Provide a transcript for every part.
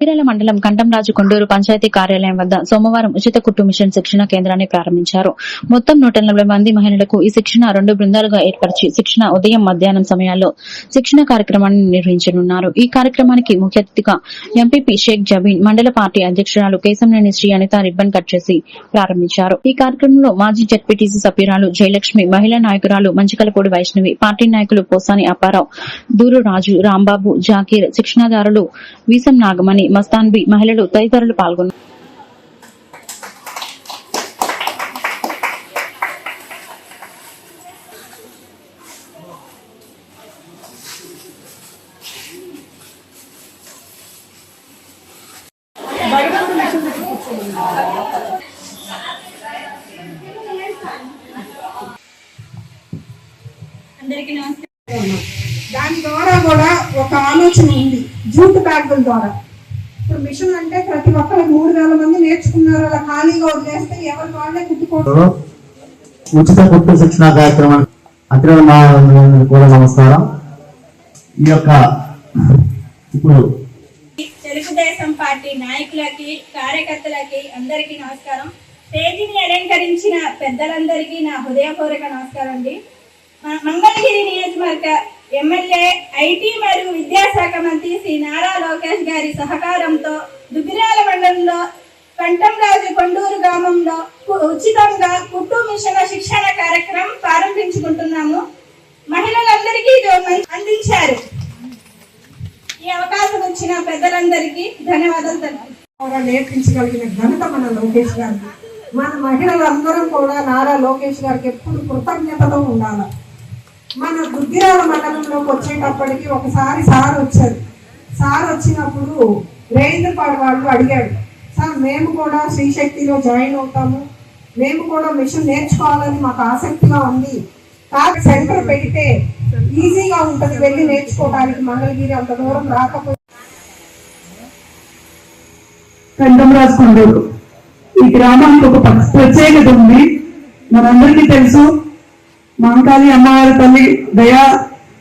చీరాల మండలం కంటంరాజు కొండూరు పంచాయతీ కార్యాలయం వద్ద సోమవారం ఉచిత కుట్టు మిషన్ శిక్షణ కేంద్రాన్ని ప్రారంభించారు. మొత్తం నూట మంది మహిళలకు ఈ శిక్షణ రెండు బృందాలుగా ఏర్పరిచి శిక్షణ ఉదయం మధ్యాహ్నం సమయాల్లో శిక్షణ కార్యక్రమాన్ని నిర్వహించనున్నారు. ఈ కార్యక్రమానికి ముఖ్య అతిథిగా ఎంపీపీ షేక్ జబీన్ మండల పార్టీ అధ్యక్షురాలు కేశంనేని శ్రీ అనిత రిబ్బన్ కట్ చేసి ప్రారంభించారు. ఈ కార్యక్రమంలో మాజీ జడ్పీటీసీ సభ్యురాలు జయలక్ష్మి మహిళా నాయకురాలు మంచికలపూడి వైష్ణవి పార్టీ నాయకులు పోసాని అప్పారావు దూరు రాజు రాంబాబు జాకీర్ శిక్షణాదారులు వీసం నాగమణి మస్తాన్బి మహిళలు తదితరులు పాల్గొన్నారు. దాని ద్వారా కూడా ఒక ఆలోచన ఉంది. జూట్ బ్యాగుల ద్వారా. ఇప్పుడు మిషన్ అంటే ప్రతి ఒక్కరు మూడు వేల మంది నేర్చుకున్నారు. అలా ఖాళీగా వదిలేస్తే ఎవరి వాళ్ళే కుట్టుకోవడం ఉచిత కుట్టు శిక్షణ కార్యక్రమానికి అతిథులు మా కూడా నమస్కారం. ఈ యొక్క ఇప్పుడు తెలుగుదేశం పార్టీ నాయకులకి కార్యకర్తలకి అందరికీ నమస్కారం. స్టేజీని అలంకరించిన పెద్దలందరికీ నా హృదయపూర్వక నమస్కారం అండి. మంగళగిరి నియోజకవర్గ ఎమ్మెల్యే ఐటీ మరియు విద్యాశాఖ మంత్రి శ్రీ నారా లోకేష్ గారి సహకారంతో దుగ్గిరాల మండలంలో కంటంరాజు కొండూరు గ్రామంలో ఉచితంగా కుట్టు మిషన్ల శిక్షణ కార్యక్రమం ప్రారంభించుకుంటున్నాము. మహిళలందరికీ అందించారు. ఈ అవకాశం ఇచ్చిన పెద్దలందరికీ ధన్యవాదాలు నేర్పించగలిగిన ఘనత మన లోకేష్ గారికి. మన మహిళలందరం కూడా నారా లోకేష్ గారికి ఎప్పుడు కృతజ్ఞతతో ఉండాలి? మన దుగ్గిరాల మండలంలోకి వచ్చేటప్పటికి ఒకసారి సార్ వచ్చారు. సార్ వచ్చినప్పుడు రేంద్రపాడు వాళ్ళు అడిగాడు సార్ మేము కూడా శ్రీశక్తిలో జాయిన్ అవుతాము. మేము కూడా మిషన్ నేర్చుకోవాలని మాకు ఆసక్తిగా ఉంది. కాదు సెంటర్ పెడితే ఈజీగా ఉంటుంది వెళ్ళి నేర్చుకోవడానికి మంగళగిరి అంత దూరం రాకపోతే. కంఠంరాజు కొండూరు ఈ గ్రామానికి ఒక ప్రత్యేకత ఉంది. మనందరికీ తెలుసు మహంకాళి అమ్మవారి తల్లి దయ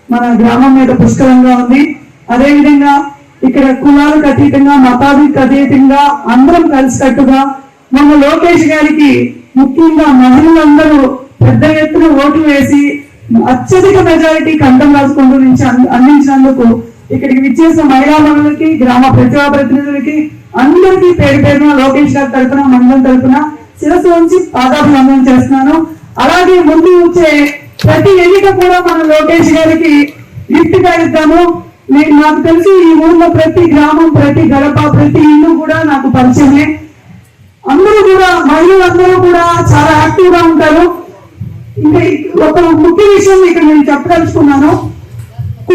మన గ్రామం మీద పుష్కలంగా ఉంది. అదేవిధంగా ఇక్కడ కులాలకు అతీతంగా మతాలకు అతీతంగా అందరం కలిసికట్టుగా మన లోకేష్ గారికి ముఖ్యంగా మహిళలందరూ పెద్ద ఎత్తున ఓటు వేసి అత్యధిక మెజారిటీ కంఠం రాసుకుంటూ నుంచి అందించినందుకు ఇక్కడికి విచ్చేసిన మహిళా మనులకి గ్రామ ప్రజాప్రతినిధులకి అందరికీ పేరు పేరున లోకేష్ గారి తరఫున మండలం తరఫున శిరస్సు ఉంచి పాదాభివందనం చేస్తున్నాను. అలాగే ముందు వచ్చే ప్రతి ఎన్నిక కూడా మన లోకేష్ గారికి గిఫ్ట్గా ఇద్దాము నేను నాకు తెలిసి ఈ ఊర్లో ప్రతి గ్రామం ప్రతి గడప ప్రతి ఇల్లు కూడా నాకు పరిచయమే. అందరూ కూడా మహిళలందరూ కూడా చాలా యాక్టివ్గా ఉంటారు. ఇంకా ఒక ముఖ్య విషయం ఇక్కడ నేను చెప్పదలుచుకున్నాను.